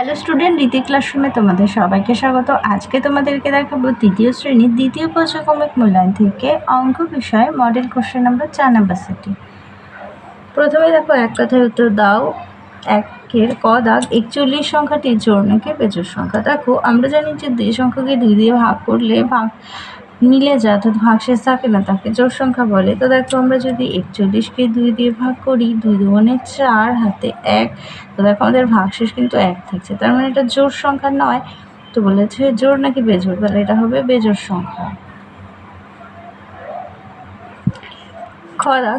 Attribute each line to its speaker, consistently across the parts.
Speaker 1: Hello student রীতি ক্লাসরুমে তোমাদের সবাইকে স্বাগত। আজকে তোমাদেরকে দেখাবো তৃতীয় শ্রেণির দ্বিতীয় পর্যক্রমিক মূল্যায়ন থেকে অঙ্ক বিষয়ে মডেল কোশ্চেন নাম্বার চার নাম্বার সেটি প্রথমে দেখো, এক কথায় উত্তর দাও। একের ক দাগ একচল্লিশ সংখ্যাটি জোর নাকি বেজোর সংখ্যা। দেখো, আমরা জানি যে দুই সংখ্যাকে দুই দিয়ে ভাগ করলে ভাগ মিলে যা তো ভাগশেষ থাকে না তাকে জোর সংখ্যা বলে। তো দেখো আমরা যদি একচল্লিশকে দুই দিয়ে ভাগ করি, দুই দুগুণে চার হাতে এক, তো দেখো আমাদের ভাগশেষ কিন্তু এক থাকছে। তার মানে এটা জোর সংখ্যা নয়। তো বলেছে জোর নাকি বেজোর? তাহলে এটা হবে বেজোর সংখ্যা। খরা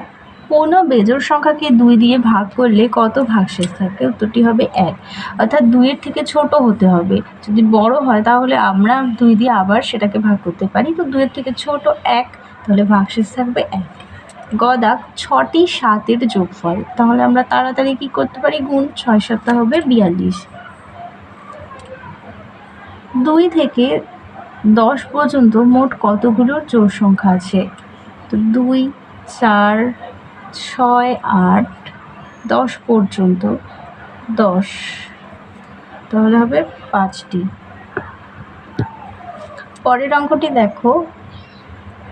Speaker 1: কোনো বেজোর সংখ্যাকে দুই দিয়ে ভাগ করলে কত ভাগশেষ থাকে? উত্তরটি হবে এক। অর্থাৎ দুইয়ের থেকে ছোট হতে হবে। যদি বড় হয় তাহলে আমরা দুই দিয়ে আবার সেটাকে ভাগ করতে পারি। তো দুইয়ের থেকে ছোট এক, তাহলে ভাগশেষ থাকবে এক। গদাক ছটি সাতের যোগফল। তাহলে আমরা তাড়াতাড়ি কি করতে পারি? গুণ ছয় সপ্তাহ হবে বিয়াল্লিশ। দুই থেকে দশ পর্যন্ত মোট কতগুলো জোর সংখ্যা আছে? তো দুই, চার ছয় আট দশ পর্যন্ত দশ। তাহলে হবে পাঁচটি। পরের অঙ্কটি দেখো।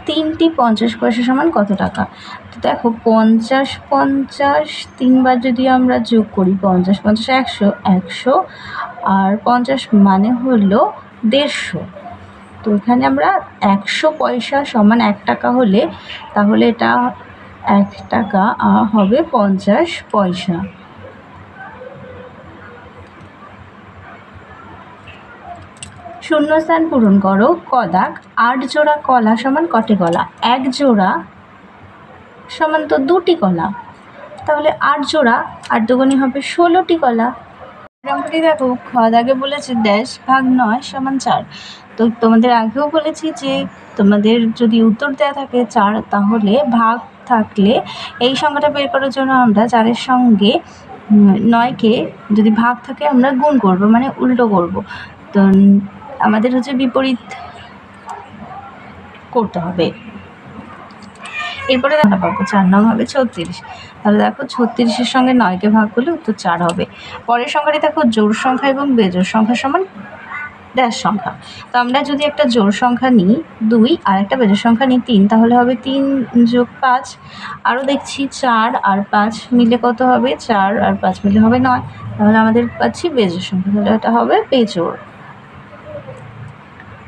Speaker 1: তিনটি পঞ্চাশ পয়সা সমান কত টাকা? তো দেখো, পঞ্চাশ পঞ্চাশ তিনবার যদি আমরা যোগ করি, পঞ্চাশ পঞ্চাশ একশো একশো, আর পঞ্চাশ মানে হলো দেড়শো। তো এখানে আমরা একশো পয়সা সমান এক টাকা হলে তাহলে এটা এক টাকা, আ হবে পঞ্চাশ পয়সা। শূন্যস্থান পূরণ করো, কদাক আট জোড়া কলা সমান কটে কলা? এক জোড়া সমান তো দুটি কলা। তাহলে আট জোড়া, আট দুগুণি হবে ষোলোটি কলা। অঙ্কটি দেখো খদাগে বলেছে ড্যাশ ভাগ নয় সমান চার। তো তোমাদের আগেও বলেছি যে তোমাদের যদি উত্তর দেওয়া থাকে চার, তাহলে ভাগ থাকলে এই সংখ্যাটা বের করার জন্য আমরা চারের সঙ্গে নয়কে যদি ভাগ থাকে আমরা গুণ করব মানে উল্টো করব। তো আমাদের হচ্ছে বিপরীত করতে হবে। এরপরে আমরা পাবো চার নং হবে ছত্রিশ। তাহলে দেখো ছত্রিশের সঙ্গে নয়কে ভাগ করলে উত্তর চার হবে। পরের সংখ্যাটি দেখো জোর সংখ্যা এবং বেজোর সংখ্যা সমান ড্যাশ সংখ্যা। তো আমরা যদি একটা জোর সংখ্যা নিই, দুই আর একটা বেজোড় সংখ্যা নিই, তিন, তাহলে হবে তিন যোগ পাঁচ। আরও দেখছি চার আর পাঁচ মিলে কত হবে? চার আর পাঁচ মিলে হবে নয়। তাহলে আমাদের পাচ্ছি বেজোড় সংখ্যা, তাহলে এটা হবে বেজোর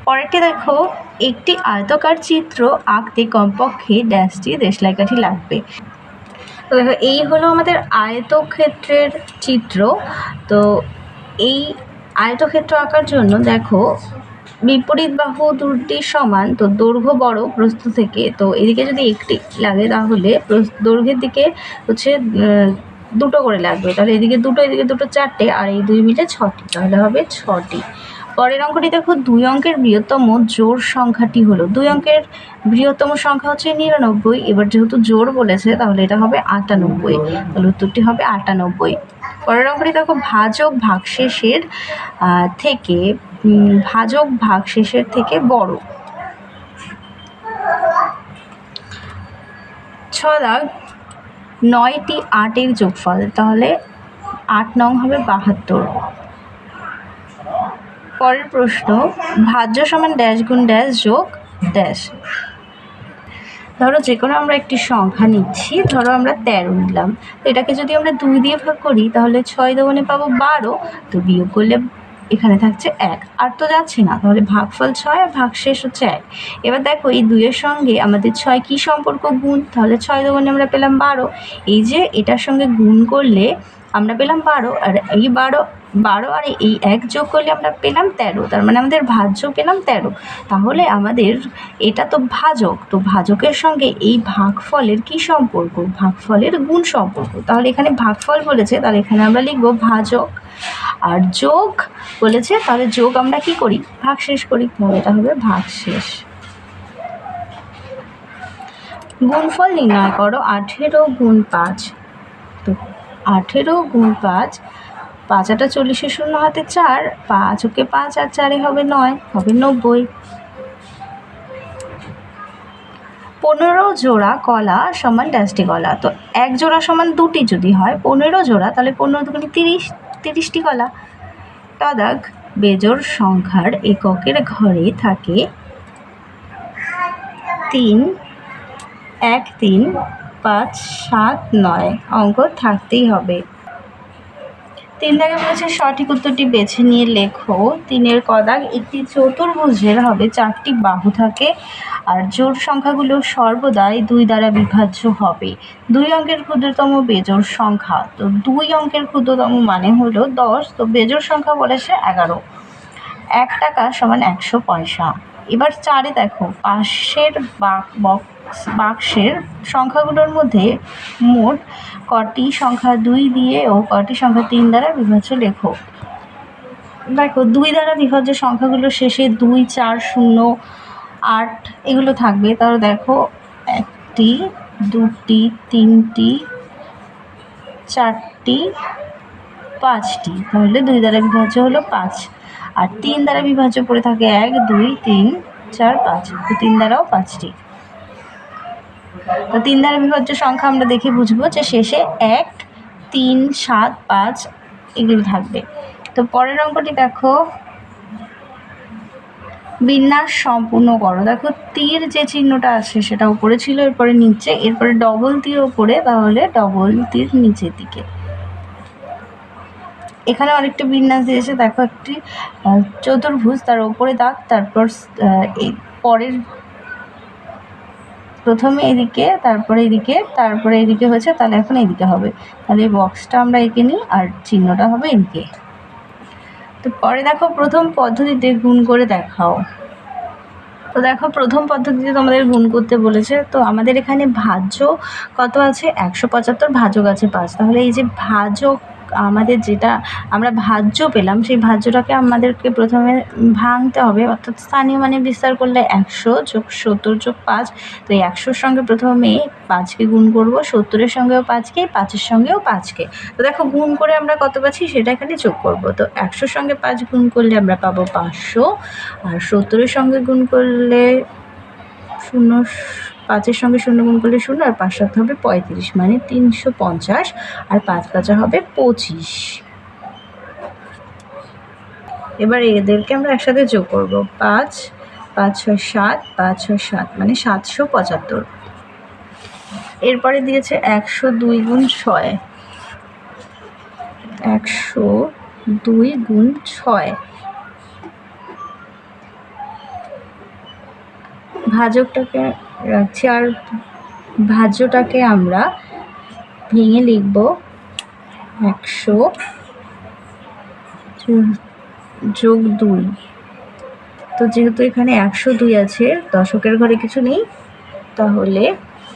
Speaker 1: পরেরটি দেখো, একটি আয়তকার চিত্র আঁকতে কমপক্ষে ড্যাশটি দেশলাই কাঠি লাগবে। তো দেখো, এই হলো আমাদের আয়তক্ষেত্রের চিত্র। তো এই আয়তক্ষেত্র আঁকার জন্য দেখো, বিপরীত বাহু দুটি সমান, তো দৈর্ঘ্য বড় প্রস্থ থেকে। তো এদিকে যদি একটি লাগে তাহলে দৈর্ঘ্যের দিকে হচ্ছে দুটো করে লাগবে। তাহলে এদিকে দুটো এদিকে দুটো চারটে, আর এই দুই মিলে ছটি, তাহলে হবে ছটি। পরের অঙ্কটি দেখো, দুই অঙ্কের বৃহত্তম জোর সংখ্যাটি হলো। দুই অঙ্কের বৃহত্তম সংখ্যা হচ্ছে নিরানব্বই, এবার যেহেতু জোর বলেছে, তাহলে এটা হবে আটানব্বই। তাহলে উত্তরটি হবে আটানব্বই। পরের দেখো ভাজক ভাগশেষের থেকে ভাজক ভাগশেষের থেকে বড়। ছ দাগ নয়টি আটের যোগফল, তাহলে আট নং হবে বাহাত্তর। পরের প্রশ্ন, ভাজ্য সমান ড্যাশ গুণ ড্যাশ যোগ ড্যাশ। ধরো যে কোনো আমরা একটি সংখ্যা নিচ্ছি, ধরো আমরা তেরো নিলাম। তো এটাকে যদি আমরা দুই দিয়ে ভাগ করি, তাহলে ছয় দোকানে পাবো বারো। তো বিয়োগ করলে এখানে থাকছে এক। আর তো যাচ্ছে না, তাহলে ভাগফল ছয় আর ভাগশেষ হচ্ছে এক। এবার দেখো, এই দুইয়ের সঙ্গে আমাদের ছয় কী সম্পর্ক গুণ? তাহলে ছয় দোকানে আমরা পেলাম বারো। এই যে এটার সঙ্গে গুণ করলে আমরা পেলাম বারো, আর এই বারো বারো আর এই এক যোগ করলে আমরা পেলাম তেরো, তার মানে আমাদের ভাজ্য পেলাম তেরো। তাহলে আমাদের এটা তো ভাজক, তো ভাজকের সঙ্গে এই ভাগফলের কি সম্পর্ক? ভাগফলের গুণ সম্পর্ক। তাহলে এখানে ভাগফল বলেছে, তাহলে এখানে আমরা লিখব ভাজক। আর যোগ বলেছে, তাহলে যোগ আমরা কি করি? ভাগশেষ করি, তাহলে এটা হবে ভাগ ভাগশেষ গুণফল নির্ণয় করো, আঠেরো গুণ পাঁচ। আঠেরো গুণ পাঁচ পাঁচ আটা চল্লিশে শূন্য হাতে চার, পাঁচ ওকে পাঁচ আর চারে হবে নয়, হবে নব্বই। পনেরো জোড়া কলা সমান ড্যাশটি কলা, তো এক জোড়া সমান দুটি যদি হয়, পনেরো জোড়া, তাহলে পনেরো দুগুণি তিরিশ, তিরিশটি কলা। তদাগ, বেজোর সংখ্যার এককের ঘরে থাকে তিন, এক তিন পাঁচ, সাত, নয় অঙ্ক থাকতেই হবে। তিন দাগে বলেছে, সঠিক উত্তরটি বেছে নিয়ে লেখো। তিনের কদাগ একটি চতুর্ভুজের হবে, চারটি বাহু থাকে, আর জোড় সংখ্যাগুলো সর্বদাই দুই দ্বারা বিভাজ্য হবে। দুই অঙ্কের ক্ষুদ্রতম বেজোর সংখ্যা। তো দুই অঙ্কের ক্ষুদ্রতম মানে হলো দশ, তো বেজোর সংখ্যা বলেছে এগারো। এক টাকা সমান একশো পয়সা। এবার চারে দেখো, পাশের বক্স বাক্সের সংখ্যাগুলোর মধ্যে মোট কটি সংখ্যা দুই দিয়ে ও কটি সংখ্যা তিন দ্বারা বিভাজ্য লেখো। দেখো, দুই দ্বারা বিভাজ্য সংখ্যাগুলো শেষে দুই, চার, শূন্য, আট এগুলো থাকবে। তাহলে দেখো, একটি, দুটি, তিনটি, চারটি, পাঁচটি। তাহলে দুই দ্বারা বিভাজ্য হলো পাঁচ। আর তিন দ্বারা বিভাজ্য পড়ে থাকে এক, দুই, তিন, চার, পাঁচ। তিন দ্বারাও পাঁচটি। তো তিন দ্বারা বিভাজ্য সংখ্যা আমরা দেখে বুঝব যে শেষে এক, তিন, সাত, পাঁচ এগুলো থাকবে। তো পরের অঙ্কটি দেখো। বিন্যাস সম্পূর্ণ করো। দেখো, তীর যে চিহ্নটা আছে সেটা উপরে ছিল, এরপরে নিচে, এরপরে ডবল তীর ওপরে তাহলে ডবল তীর নিচের দিকে। এখানে আরেকটা বিন্যাস দিয়েছে, দেখো একটি চতুর্ভুজ, তার ওপরে দাগ, তারপর এই পরের প্রথমে এদিকে, তারপরে এদিকে তারপরে এদিকে হয়েছে, তাহলে এখন এদিকে হবে। তাহলে এই বক্সটা আমরা এঁকে নিই, আর চিহ্নটা হবে এদিকে। তো পরে দেখো প্রথম পদ্ধতিতে গুণ করে দেখাও। তো দেখো প্রথম পদ্ধতিতে তোমাদের গুণ করতে বলেছে, তো আমাদের এখানে ভাজ্য কত আছে? একশো পঁচাত্তর ভাজক আছে পাঁচ। তাহলে এই যে ভাজক আমাদের যেটা আমরা ভাজ্য পেলাম, সেই ভাজ্যটাকে আমাদেরকে প্রথমে ভাঙতে হবে। অর্থাৎ স্থানীয় মানে বিস্তার করলে একশো যোগ সত্তর যোগ পাঁচ। তো এই একশোর সঙ্গে প্রথমে পাঁচকে গুণ করব, সত্তরের সঙ্গেও পাঁচকে, পাঁচের সঙ্গেও পাঁচকে। তো দেখো, গুণ করে আমরা কত পাচ্ছি? সেটা এখানে যোগ করব। তো একশোর সঙ্গে পাঁচ গুণ করলে আমরা পাবো পাঁচশো। আর সত্তরের সঙ্গে গুণ করলে শূন্য পাঁচের সঙ্গে শূন্য গুণ করলে শূন্য, আর পাঁচ সাত হবে পঁয়ত্রিশ মানে তিনশো পঞ্চাশ, আর পাঁচ পাঁচা হবে পঁচিশ। এবার এদেরকে আমরা একসাথে যোগ করব। পাঁচ পাঁচ ছয় সাত, পাঁচ ছয় সাত মানে সাতশো পঁচাত্তর। এরপরে দিয়েছে একশো দুই গুণ ছয়। একশো দুই গুণ ছয়। ভাজকটাকে আর ভাজ্যটাকে আমরা ভেঙে লিখব একশো যোগ দুই। তো যেহেতু এখানে একশো দুই আছে, দশকের ঘরে কিছু নেই, তাহলে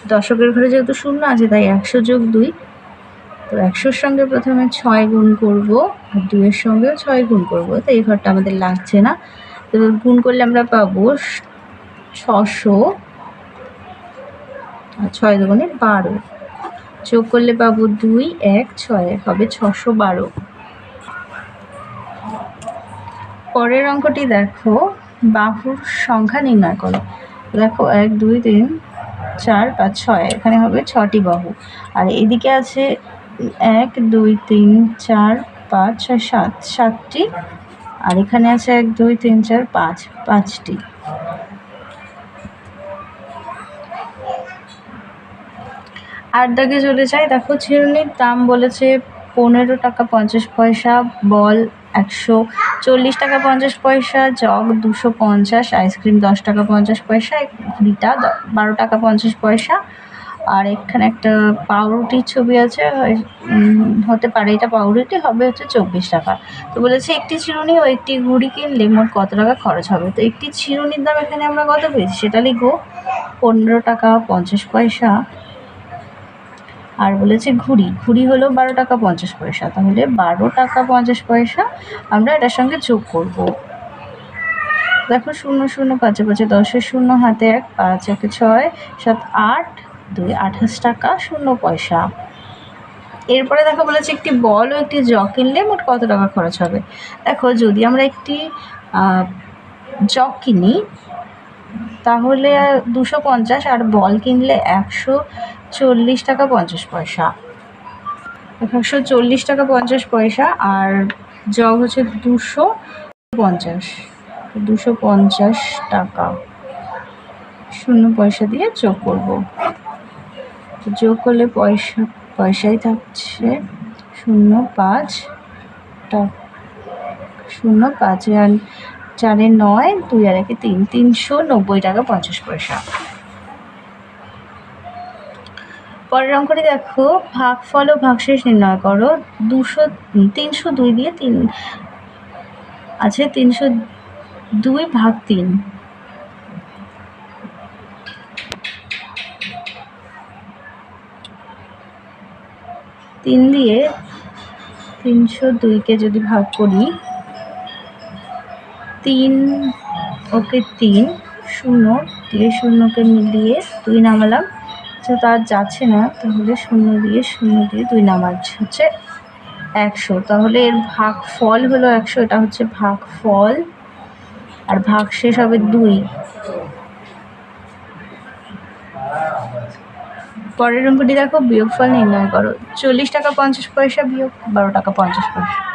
Speaker 1: দশকের ঘরে যেহেতু শূন্য আছে, তাই একশো যোগ দুই। তো একশোর সঙ্গে প্রথমে ছয় গুণ করব আর দুইয়ের সঙ্গেও ছয় গুণ করব। তো এই ঘরটা আমাদের লাগছে না। তো গুণ করলে আমরা পাবো ছশো আর ছয় দুগুণে বারো। যোগ করলে পাবো দুই, এক, ছয়, হবে ছশো বারো। পরের অঙ্কটি দেখো, বাহুর সংখ্যা নির্ণয় করো। দেখো, এক, দুই, তিন, চার, পাঁচ, ছয়, এখানে হবে ছটি বাহু। আর এদিকে আছে এক, দুই, তিন, চার, পাঁচ, ছয়, সাত, সাতটি। আর এখানে আছে এক, দুই, তিন, চার, পাঁচ, পাঁচটি। আট দাগে চলে যাই দেখো চিরুনির দাম বলেছে পনেরো টাকা পঞ্চাশ পয়সা, বল একশো চল্লিশ টাকা পঞ্চাশ পয়সা, জগ দুশো পঞ্চাশ, আইসক্রিম দশ টাকা পঞ্চাশ পয়সা ঘুড়িটা বারো টাকা পঞ্চাশ পয়সা। আর এখানে একটা পাউরুটির ছবি আছে হতে পারে এটা পাউরুটি, হবে হচ্ছে চব্বিশ টাকা। তো বলেছে, একটি চিরুনি ও একটি ঘুড়ি কিনলে মোট কত টাকা খরচ হবে? তো একটি চিরুনির দাম এখানে আমরা কত পেয়েছি? সেটা লিখব পনেরো টাকা পঞ্চাশ পয়সা। আর বলেছে ঘুড়ি। ঘুড়ি হলো বারো টাকা পঞ্চাশ পয়সা। তাহলে বারো টাকা পঞ্চাশ পয়সা আমরা এটার সঙ্গে যোগ করব। দেখো শূন্য শূন্য, পাঁচে পাঁচে দশের শূন্য, হাতে এক, পাঁচ একে ছয়, সাত, আট, দুই, আঠাশ টাকা, শূন্য পয়সা। এরপরে দেখো বলেছে একটি বল ও একটি জগ কিনলে মোট কত টাকা খরচ হবে? দেখো যদি আমরা একটি জগ কিনি তাহলে দুশো পঞ্চাশ আর বল কিনলে একশো চল্লিশ টাকা পঞ্চাশ পয়সা। একশো চল্লিশ টাকা পঞ্চাশ পয়সা আর জগ হচ্ছে দুশো পঞ্চাশ। দুশো পঞ্চাশ টাকা। শূন্য পয়সা দিয়ে যোগ করব। যোগ করলে পয়সা, পয়সাই থাকছে শূন্য পাঁচ টাকা শূন্য পাঁচ। আর চারে নয়, দুই আর একে তিন, তিনশো নব্বই টাকা পঞ্চাশ পয়সা। পরের অঙ্কটি দেখো ভাগফল ও ভাগশেষ নির্ণয় করো, দুশো, তিনশো দুই দিয়ে তিন, আছে তিনশো দুই ভাগ তিন। তিন দিয়ে তিনশো দুইকে যদি ভাগ করি তিন, ওকে তিন, শূন্য, দিয়ে শূন্যকে মিলিয়ে দুই নামালাম। তো তার যাচ্ছে না, তাহলে শূন্য দিয়ে শূন্য দিয়ে দুই নামাচ্ছে, হচ্ছে একশো। তাহলে এর ভাগ ফল হলো একশো, এটা হচ্ছে ভাগ ফল আর ভাগ শেষ হবে দুই। পরের অঙ্কটি দেখো, বিয়োগফল নির্ণয় করো। চল্লিশ টাকা পঞ্চাশ পয়সা বিয়োগ, বারো টাকা পঞ্চাশ পয়সা।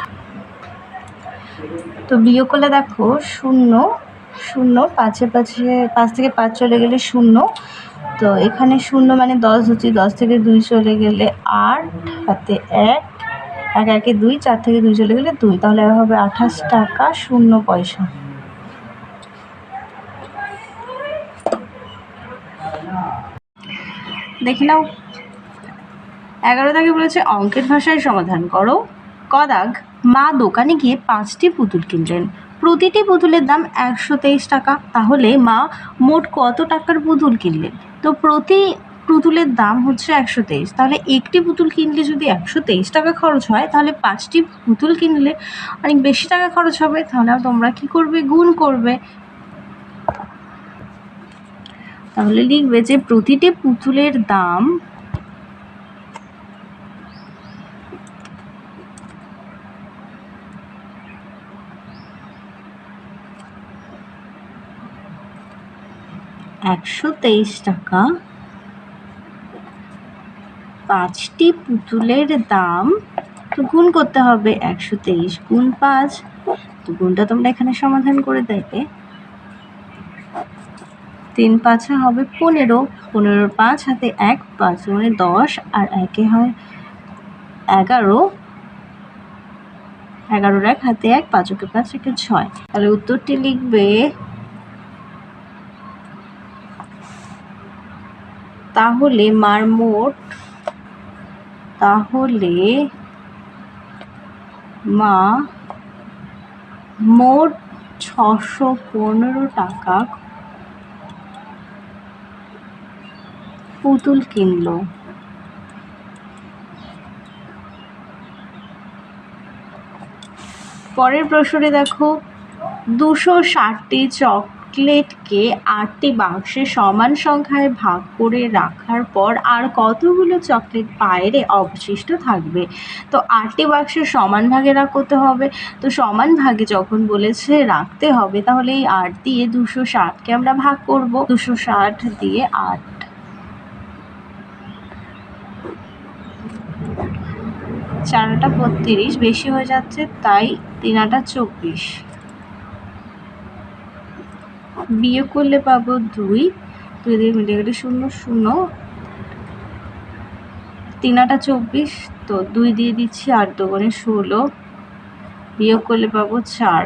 Speaker 1: তো বিয়োগ করলে দেখো, শূন্য শূন্য, পাঁচে পাঁচে, পাঁচ থেকে পাঁচ চলে গেলে শূন্য। তো এখানে শূন্য মানে দশ হচ্ছে, দশ থেকে দুই চলে গেলে আট হাতে এক এক, একে দুই, চার থেকে দুই চলে গেলে দুই। তাহলে হবে আঠাশ টাকা, শূন্য পয়সা। দেখি নাও। এগারো দাগে বলেছে, অঙ্কের ভাষায় সমাধান করো। কদাগ মা দোকানে গিয়ে পাঁচটি পুতুল কিনলেন। প্রতিটি পুতুলের দাম একশো তেইশ টাকা। তাহলে মা মোট কত টাকার পুতুল কিনলেন? তো প্রতি পুতুলের দাম হচ্ছে একশো তেইশ। তাহলে একটি পুতুল কিনলে যদি একশো তেইশ টাকা খরচ হয়, তাহলে পাঁচটি পুতুল কিনলে অনেক বেশি টাকা খরচ হবে। তাহলে তোমরা কি করবে? গুণ করবে। তাহলে লিখবে যে, প্রতিটি পুতুলের দাম একশো তেইশ টাকা। পাঁচটি পুতুলের দাম গুণ করতে হবে একশো তেইশ গুণ পাঁচ। তো গুণটা তোমরা এখানে সমাধান করে দেবে। তিন পাঁচে হবে পনেরো, পনেরোর পাঁচ হাতে এক, পাঁচ মানে দশ, আর একে হয় এগারো। এগারোর এক হাতে এক, পাঁচকে পাঁচ একে ছয়। তাহলে উত্তরটি লিখবে তাহলে মার মোট, তাহলে মা মোট ছশো পনেরো টাকা পুতুল কিনলো। পরের প্রশ্নে দেখো, দুশো ষাটটি চকলেটকে আটটি বাক্সে সমান সংখ্যায় ভাগ করে রাখার পর আর কতগুলো চকলেট বাইরে অবশিষ্ট থাকবে? তো আটটি বাক্সে সমান ভাগে রাখ করতে হবে। তো সমান ভাগে যখন বলেছে রাখতে হবে, তাহলে এই আট দিয়ে দুশো ষাটকে আমরা ভাগ করব। দুশো ষাট দিয়ে আট। চারটা বত্রিশ, বেশি হয়ে যাচ্ছে, তাই তিন আটা চব্বিশ। বিয়োগ করলে পাবো দুই। দুই দিয়ে মিলে গেলে শূন্য শূন্য। তিন আটা চব্বিশ, তো দুই দিয়ে দিচ্ছি আট দোকানে ষোলো। বিয়োগ করলে পাবো চার।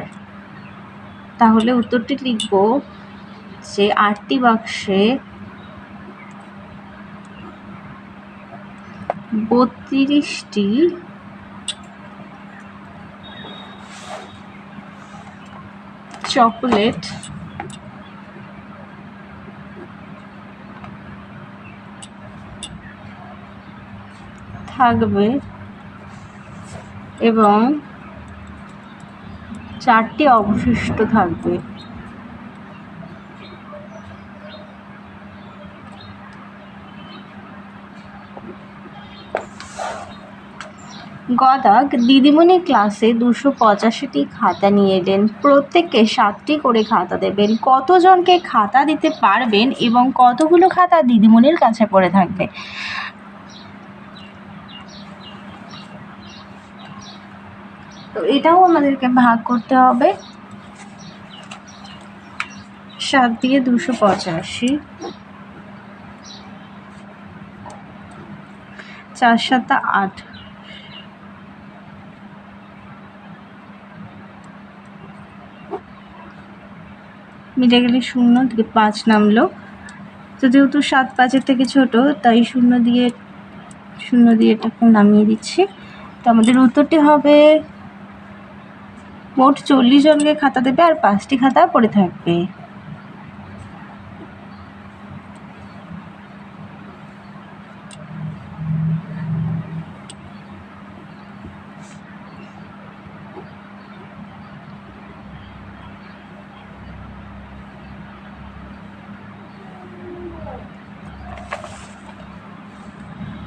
Speaker 1: তাহলে উত্তরটি লিখব যে আটটি বাক্সে বত্রিশটি চকলেট থাকবে এবং চারটি অবশিষ্ট থাকবে। গদাক দিদিমণি ক্লাসে দুশো পঁচাশিটি খাতা নিয়ে এলেন। প্রত্যেককে সাতটি করে খাতা দেবেন। কতজনকে খাতা দিতে পারবেন এবং কতগুলো খাতা দিদিমণির কাছে পড়ে থাকবে? এটাও আমাদেরকে ভাগ করতে হবে। সাত দিয়ে দুশো পঁচাশি। চার সাতা আট। মিটে গেলে শূন্য পাঁচ নামলো। তো যেহেতু সাত পাঁচের থেকে ছোট, তাই শূন্য দিয়ে শূন্য দিয়ে এটাকে নামিয়ে দিচ্ছি। তো আমাদের উত্তরটি হবে মোট চল্লিশ জনকে খাতা দেবে আর পাঁচটি খাতা পড়ে থাকবে।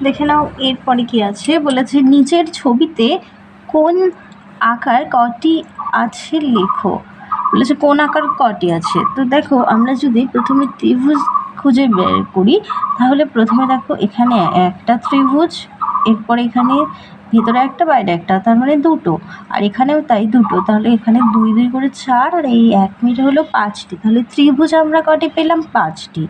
Speaker 1: দেখে নাও এরপরে কি আছে, বলেছে, নিচের ছবিতে কোন আকার কটি আছে লেখো। বলেছে, কোন আকার কটি আছে? তো দেখো, আমরা যদি প্রথমে ত্রিভুজ খুঁজে বের করি, তাহলে প্রথমে দেখো এখানে একটা ত্রিভুজ, এরপরে এখানে ভেতরে একটা, বাইরে একটা, তার মানে দুটো। আর এখানেও তাই দুটো, তাহলে এখানে দুই দুই করে চার, আর এই এক মিটার হলো পাঁচটি। তাহলে ত্রিভুজ আমরা কটি পেলাম? পাঁচটি।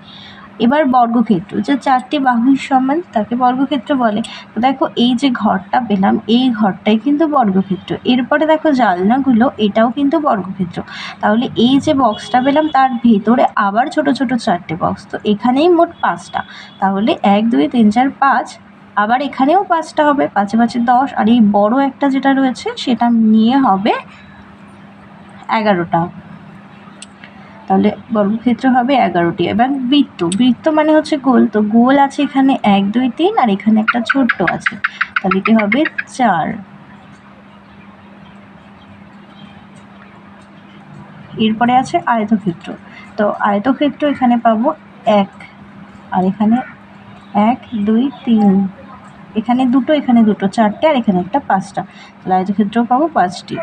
Speaker 1: এবার বর্গক্ষেত্র, যে চারটি বাহুর সমান তাকে বর্গক্ষেত্র বলে। তো দেখো, এই যে ঘরটা পেলাম, এই ঘরটাই কিন্তু বর্গক্ষেত্র। এরপরে দেখো, জালনাগুলো, এটাও কিন্তু বর্গক্ষেত্র। তাহলে এই যে বক্সটা পেলাম, তার ভেতরে আবার ছোট ছোট চারটে বক্স তো এখানেই মোট পাঁচটা। তাহলে এক, দুই, তিন, চার, পাঁচ। আবার এখানেও পাঁচটা হবে, পাঁচে পাঁচে দশ। আর এই বড় একটা যেটা রয়েছে, সেটা নিয়ে হবে এগারোটা। তাহলে বর্গক্ষেত্র হবে এগারোটি। এবার বৃত্ত। বৃত্ত মানে হচ্ছে গোল। তো গোল আছে এখানে এক, দুই, তিন, আর এখানে একটা ছোট্ট আছে। তাহলে এটি হবে চার। এরপরে আছে আয়তক্ষেত্র। তো আয়তক্ষেত্র এখানে পাবো এক, আর এখানে এক, দুই, তিন। এখানে দুটো এখানে দুটো, চারটে, আর এখানে একটা পাঁচটা। তাহলে আয়তক্ষেত্র পাবো পাঁচটি।